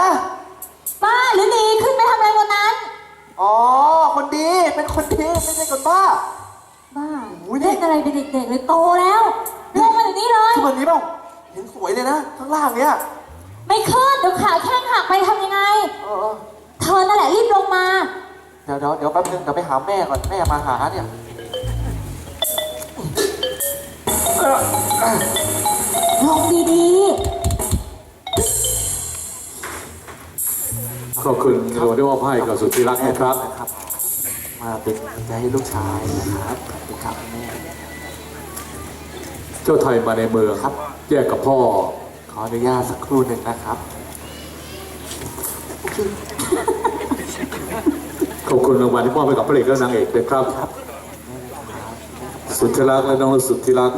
นะบ้าหรือดีขึ้นไปทำอะไรบนนั้น อ๋อ คนดีเป็นคนดีไม่ใช่คนบ้า บ้าโอ้ยนี่เล่นอะไรเป็นเด็กๆเลยโตแล้วลงมาอย่างนี้เลย คือแบบนี้เปล่าเห็นสวยเลยนะข้างล่างเนี้ยไม่ขึ้นเดี๋ยวขาแข้งหักไปทำยังไง เออเออเธอนั่นแหละรีบลงมา เดี๋ยวเดี๋ยวเดี๋ยวแป๊บนึงเดี๋ยวไปหาแม่ก่อนแม่มาหาเนี่ยลงดีข อบคุณโรได้มอบให้กับสุดที่รักนะครับนะครับ มาเป็นกำลังใจให้ลูกชายนะครับขอบคุณครับแม่เจ้าไทยมาในเมืองครับ แยกกับพ่อ ขออนุญาตสักครู่หนึ่งนะครับ ขอบคุณรางวัลที่มอบให้กับพระเอกและนางเอกนะครับ สุดที่รักและน้องสุดที่รัก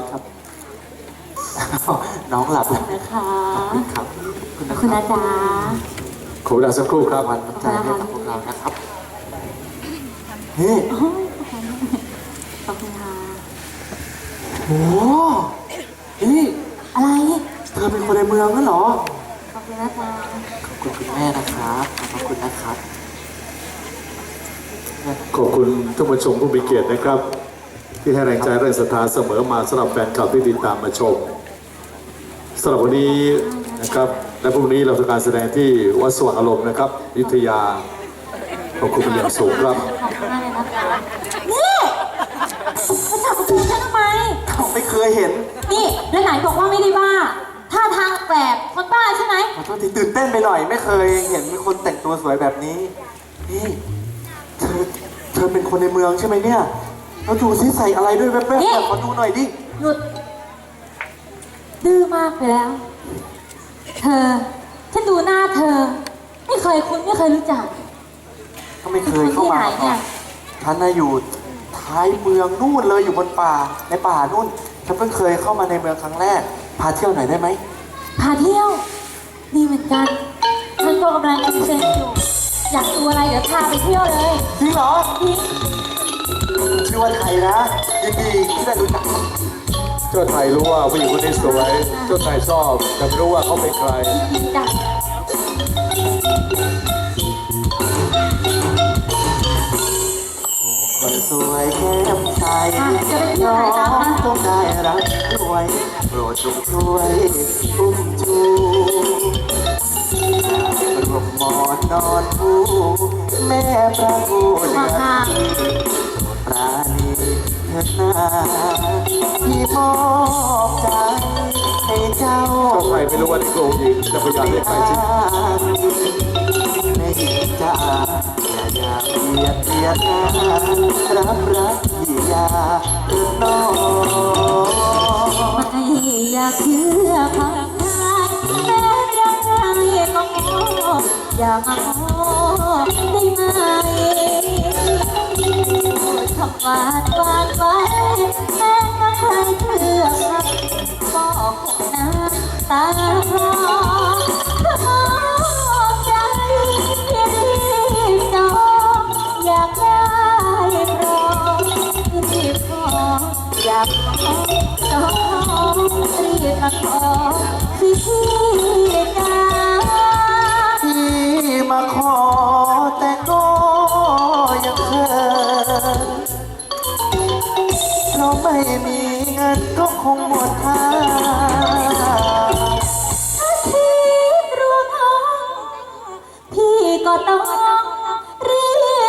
น้องหลับแล้วๆนะคะครับ ขอบคุณนะคุณครัอาบจารย์ ขอเวลาสักครู่ครับวันน้ำใจให้กับพวกเรานะครับเฮ้โอ้ยขอบคุณค่ะโอ้โหนี่อะไร เธอเป็นคนในเมืองนั่นเหรอ ขอบคุณอาจารย์ขอบคุณคุณแม่นะครับขอบคุณนะครับ ขอบคุณทุกผู้ชมผู้มีเกียรตินะครับ ที่ให้แรงใจแรงศรัทธาเสมอมาสำหรับแฟนคลับที่ติดตามมาชมสำหรับวันนี้นะครับ และพรุ่งนี้เราทำการแสดงที่วัดสว่างอารมณ์นะครับอยุธยาขอบคุณเป็นอย่างสูงครับขอบคุณมากเลยนะคะนี่มาจับประตูฉันทำไมเขาไม่เคยเห็น นี่แล้วไหนบอกว่าไม่ได้บ้าท่าทางแปลกคนบ้าใช่ไหมขอโทษทีตื่นเต้นไปหน่อย ไม่เคยเห็นมีคนแต่งตัวสวยแบบนี้ นี่เธอเธอเป็นคนในเมืองใช่ไหมเนี่ยเราดูซิใส่อะไรด้วยแป๊บๆแต่ขอดูหน่อยดิ หยุด ดื้อมากไปแล้ว เธอ ฉันดูหน้าเธอ ไม่เคยคุ้นไม่เคยรู้จัก ก็ไม่เคยเข้ามาที่ไหนเนี่ยฉันน่ะอยู่ท้ายเมืองนู่นเลยอยู่บนป่าในป่านู่น ฉันเพิ่งเคยเข้ามาในเมืองครั้งแรก พาเที่ยวหน่อยได้ไหม พาเที่ยว ดีเหมือนกัน ฉันก็กำลังเอ็กเซนอยู่ อยากดูอะไรเดี๋ยวพาไปเที่ยวเลยจริงเหรอจริงชื่อว่าไทยนะยินดีที่ได้รู้จัก เจ้าไทยรู้ว่าผู้หญิงคนนี้สวยเจ้าไทยชอบแต่ไม่รู้ว่าเขาเป็นใครจริงจังคนสวยแก้มใสอะจะไปเที่ยวน้ไหนอตามงมาต้องได้รักด้วยโปรดจงช่วยอุ้มชูรวมหมอนนอนผู้แม่ประกูเลืมาอค่ะปราณีเถิดนาที่มอบใจให้เจ้าเจ้าไทยไม่รู้ว่าที่โกงหญิงจะพยายามเรียกใครชิดแม่หญิงจ้าอย่าอยากเบียดเบียดกันรับรักที่ยาเถิดน้องไม่อยากเชื่อคำทานแม้รักใครก็ขออย่ามาขอได้ไหมคำวานวานไว้แม้ว่าใครเชื่อคำก็คงน้ำตาคลอเพราะใจที่รีบจองอยากได้พร้อมรีบขออยากขอต้องรีบมาขอสิพี่ เพราไม่มีเงินก็คงหมดค่าทีรวมห้องพี่ก็ต้องรี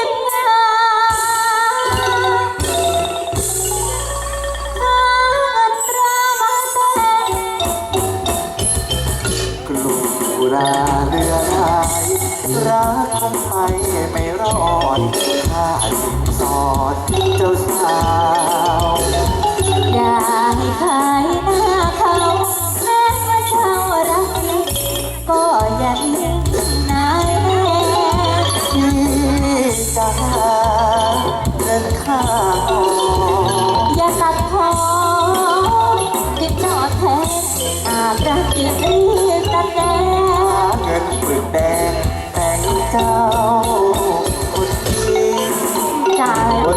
บงานถ้าเงินตรามาแต่งกลุ่มกุราเรือรายรักคงไปไม่รอดข้า อดเจ้าสาว ได้ขายหน้าเขา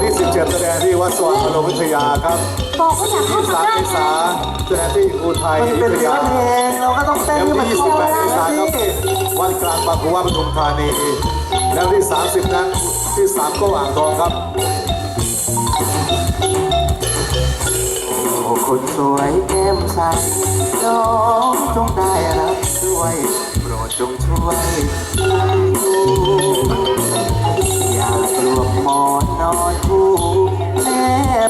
ที่ 17 แสดงที่วัดสว่างอารมณ์วิทยาครับบอกว่าอยากเข้าที่มาสามใกล้เมไงษาแสดงที่อุทัยมันเป็นเนื้อเพลงเราก็ต้องเต้นแล้วให้มันที่เข้า28กัเมนษายนครับสิวันกลางบางกะว่าปทุมธานีแล้วที่ 30 นั้นที่สามก็อ่างทองครับ โอ้คนสวยแก้มใสน้องจงได้รับช่วยโปรดจงช่วยอย่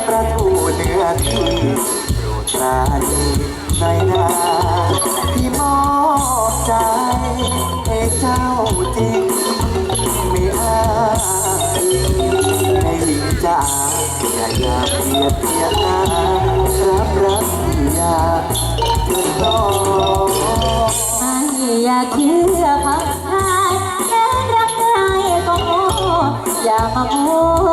ประตูเนื้อที่โปรดปราณีหน่อยนาที่มอบใจให้เจ้าจริงไม่อาจให้หญิงจ๋าอย่าอย่าเปรียบเทียบนะรับรักอย่าต้องไม่อย่าเชื่อคำทายแม้รักใครก็โง่อย่ามาโม้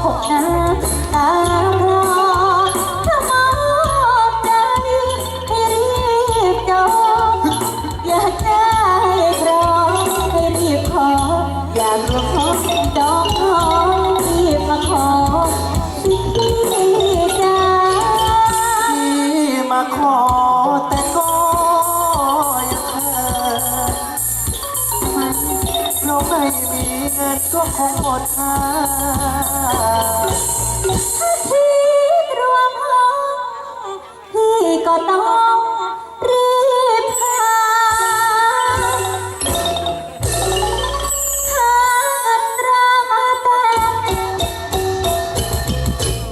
ำก็คงน้ำตา งินก็คงหมดค่าคิดรวมห้องพี่ก็ต้องรีบหาหาเงินรามาแต่ง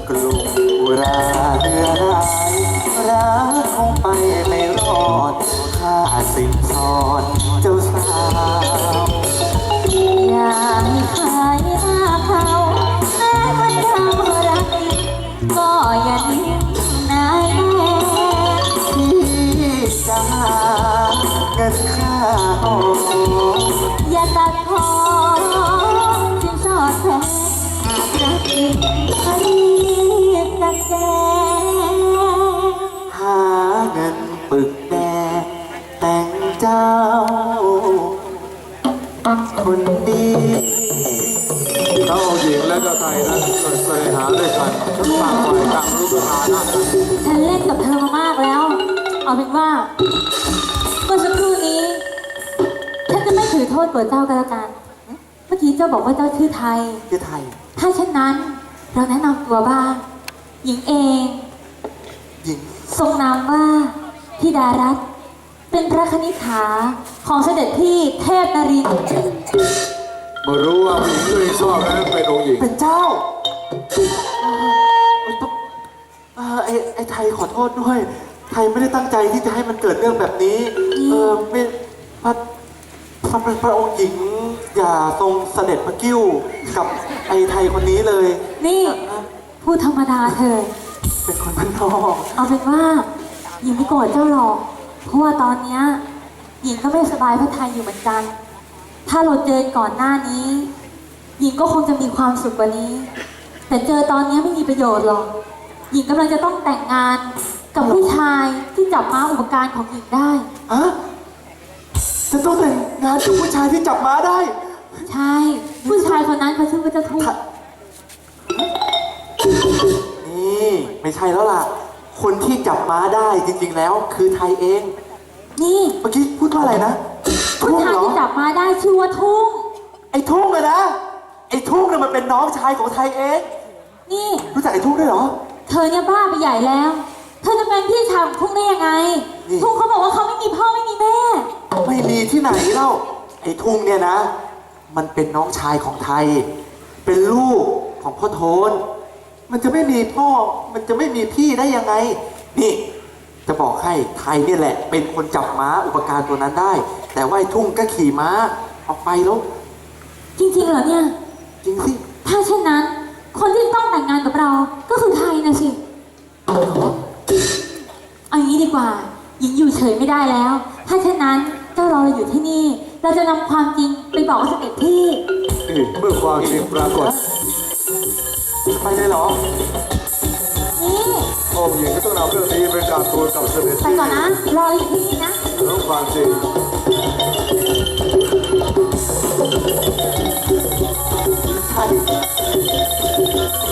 กลุ่มอุราเรือร้ายรักคงไปไม่รอดค่าสินสอด เงินค่าหองอย่าตัดพอจึงสอดแทงหากรักจริงรีบตัดแจหาเงินปึกแดงแต่งเจ้า คนดีเจ้าเอาหญิงและเจ้าไทยนั้นแสดงหาด้วยกันทั้งต่างฝ่ายต่างรู้สถานะฉันเล่นกับเธอมามากแล้ว เอาเป็นว่า ถือโทษเปิดเจ้ากันแล้วกัน เมื่อกี้เจ้าบอกว่าเจ้าชื่อไทยที่ไทย ถ้าเช่นนั้น เราแนะนำตัวบ้าง หญิงเอง หญิง ทรงนามว่าธิดารัตน์เป็นพระคณิษฐาของเสด็จพี่เทพนรินทร์มื่อรู้ว่าผู้หญิงที่ตัวเองชอบนั้นเป็นองค์หญิง เป็นเจ้าเออเอ่อไอ้ไอ้ไทยขอโทษด้วย ไทยไม่ได้ตั้งใจที่จะให้มันเกิดเรื่องแบบนี้ เออไม่พระ พระพระองค์หญิงอย่าทรงเสด็จพระกิ้วกับไอ้ไทยคนนี้เลย นี่พูดธรรมดาเถิดเป็นคนบ้านนอกเอาเป็นว่า หญิงไม่โกรธเจ้าหรอก เพราะว่าตอนเนี้ยหญิงก็ไม่สบายพระทัยอยู่เหมือนกัน ถ้าเราเจอก่อนหน้านี้ หญิงก็คงจะมีความสุขกว่านี้ แต่เจอตอนนี้ไม่มีประโยชน์หรอก หญิงกำลังจะต้องแต่งงานกับผู้ชายที่จับม้าอุปการของหญิงได้ฮะ จะต้องแต่งงานกับผู้ชายที่จับม้าได้ ใช่ผู้ชายคนนั้นเขาชื่อว่าเจ้าทุ่งนี่ไม่ใช่แล้วล่ะ คนที่จับม้าได้จริง ๆ แล้ว คือไทยเอง นี่เมื่อกี้พูดว่าอะไรนะผู้ทุ่งชายเหรอที่จับม้าได้ชื่อว่าทุ่ง ไอ้ทุ่งอะนะไอ้ทุ่งเนี่ยมันเป็นน้องชายของไทยเอง นี่ รู้จักไอ้ทุ่งด้วยเหรอ เธอเนี่ยบ้าไปใหญ่แล้ว เธอจะเป็นพี่ชายของทุ่งได้ยังไง นี่ ทุ่งเขาบอกว่าเขาไม่มีพ่อไม่มีแม่ ไม่มีที่ไหนเล่าไอ้ทุ่งเนี่ยนะ มันเป็นน้องชายของไทย เป็นลูกของพ่อโทน มันจะไม่มีพ่อ มันจะไม่มีพี่ได้ยังไง นี่ จะบอกให้ไทยเนี่ยแหละ เป็นคนจับม้าอุปการตัวนั้นได้ แต่ว่าไอ้ทุ่งก็ขี่ม้าออกไปแล้วจริงๆเหรอเนี่ย จริงสิถ้าเช่นนั้น คนที่ต้องแต่งงานกับเราก็คือไทยนะสิ เอาอย่างนี้ดีกว่า หญิงอยู่เฉยไม่ได้แล้ว ถ้าเช่นนั้น ถ้าเราอยู่ที่นี่ เราจะนำความจริงไปบอกกับเสด็จที่ เมื่อความจริงปรากฏ ไปได้หรอนี่พ่อผู้หญิงก็ต้องนำเรื่องนี้ไปกาบตัวกับเสด็จไปก่อนนะรออยู่ที่นี่นะรู้ความจริงใช่